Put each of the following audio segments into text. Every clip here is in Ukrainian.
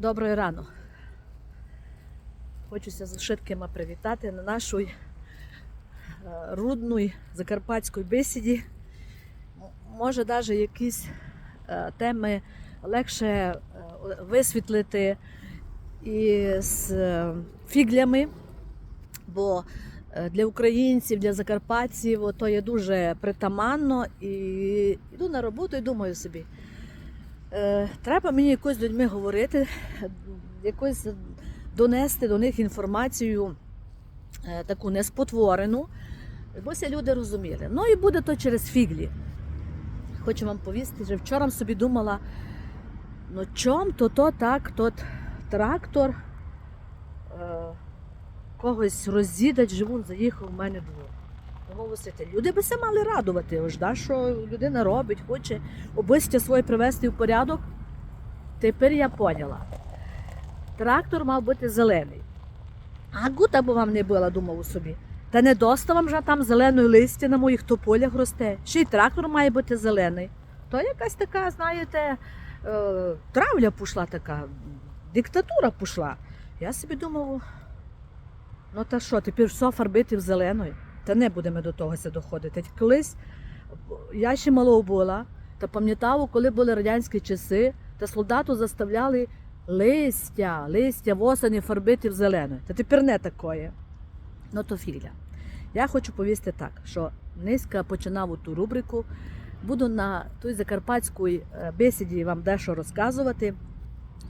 Доброї рано. Хочеться з швидкими привітати на нашу е, рудну закарпатську бесіді. Може, навіть якісь е, теми легше е, висвітлити і з фіглями, бо для українців, для закарпатців то є дуже притаманно. І йду на роботу і думаю собі. Е, треба мені якось з людьми говорити, якось донести до них інформацію е, таку неспотворену, бо ся люди розуміли. Ну і буде то через фіглі. Хочу вам повісти, що вчора собі думала, ну чом то то так, тот трактор е, когось роз'їдать, живун заїхав в мене двор. Домовився, люди би се мали радувати, ось, да, що людина робить, хоче обистя своє привести в порядок. Тепер я поняла. Трактор мав бути зелений. А гута б вам не була, думав у собі. Та не доста вам же там зеленої листя на моїх тополях росте. Ще й трактор має бути зелений. То якась така, знаєте, е, травля пішла така, диктатура пішла. Я собі думав, ну та що, тепер все фарбити в зеленою? Та не будемо до того доходити. Колись я ще мало була, та пам'ятав, коли були радянські часи, та солдату заставляли листя, листя в осені фарбити в зелену. Та тепер не такое. Ну то фігля. Я хочу повісти так, що низька починав ту рубрику. Буду на той закарпатській е, бесіді вам дещо розказувати.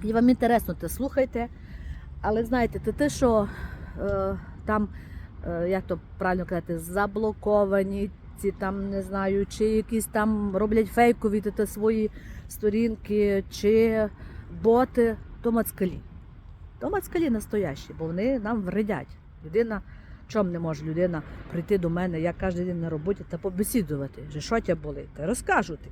І вам інтересно, те слухайте. Але знаєте, те, що е, там, як то правильно казати, заблоковані, ці там не знаю, чи якісь там роблять фейкові те свої сторінки, чи боти, то мацкалі. То мацкалі настоящі, бо вони нам вредять. Людина, чом не може людина прийти до мене, я кожен день на роботі та побесідувати, що що тя болить, та розкажу ти.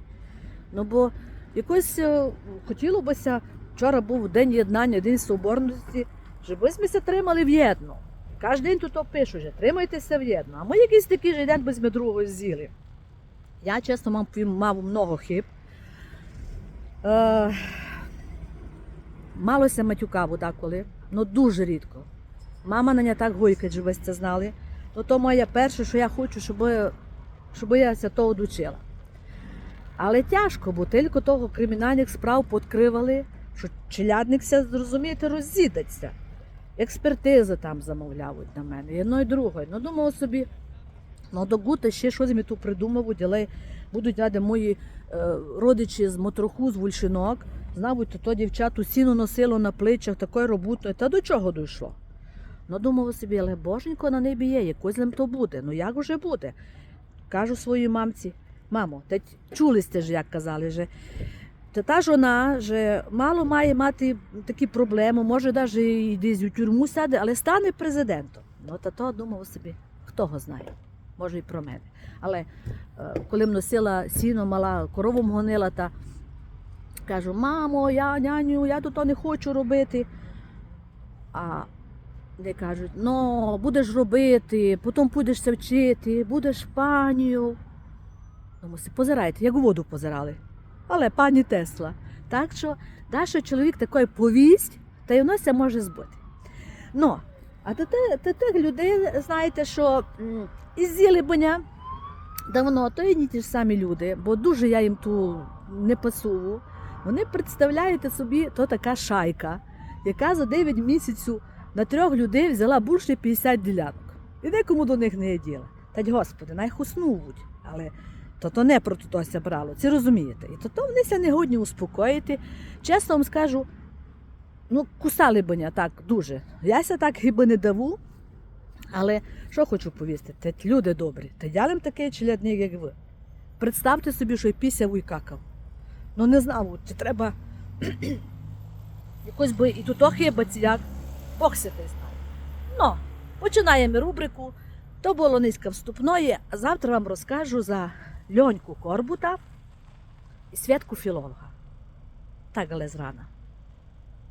Ну бо якось е, хотіло бися, вчора був день єднання, день соборності, щоб ми тримали в'єдно. Кожен день тут пишуть, тримайтеся в'єдно. А ми якийсь такий же день без другого з'їли. Я чесно мав, мав много хиб. Е, малося матюкаву деколи, ну дуже рідко. Мама на не так щоб ви це знали. Ну то моє перше, що я хочу, щоб, щоб я того дучила. Але тяжко, бо тільки того кримінальних справ подкривали, що челядникся, зрозумієте, роз'їдаться. Експертизи там замовляють на мене, одно і друге. Ну, думав собі, ну до гута ще щось тут придумав, діли будуть ради мої е, родичі з мотроху, з вульшинок. Знавуть, то, то дівчату сіно носило на плечах такою роботою. Та до чого дійшло? Ну, думав собі, але боженько на небі є, якось ним то буде. Ну як уже буде? Кажу своїй мамці, мамо, та чули сте ж, як казали, же. Та жона же мало має мати такі проблеми, може навіть десь у тюрму сяде, але стане президентом. Ну, та то думав собі, хто його знає, може і про мене. Але е, коли носила сіно, мала корову гонила, та кажу, мамо, я няню, я тут не хочу робити. А де кажуть, ну, будеш робити, потім будешся вчити, будеш панію. Мусі, позирайте, як у воду позирали. Але пані Тесла. Так що Даша чоловік такої повість, та й воно ся може збити. Ну, а до тих людей, знаєте, що із Зілибоня давно, то і не ті ж самі люди, бо дуже я їм ту не пасую. Вони представляєте собі, то така шайка, яка за 9 місяців на трьох людей взяла більше 50 ділянок. І декому до них не є діла. Та й господи, най хуснуть. Але то то не про тотося брало, це розумієте. І то вони ся не годні успокоїти. Чесно вам скажу, ну, кусали б так дуже. Я ся так хіба не даву. Але що хочу повісти? Те люди добрі, та я їм такий челядник, як ви. Представте собі, що і какав. Ну не знав, чи треба якось би і тут хіба як. Бог се знає. Ну, починаємо рубрику. То було низько вступної, а завтра вам розкажу за Льоньку Корбута і Святку філолога. Так, але зрана.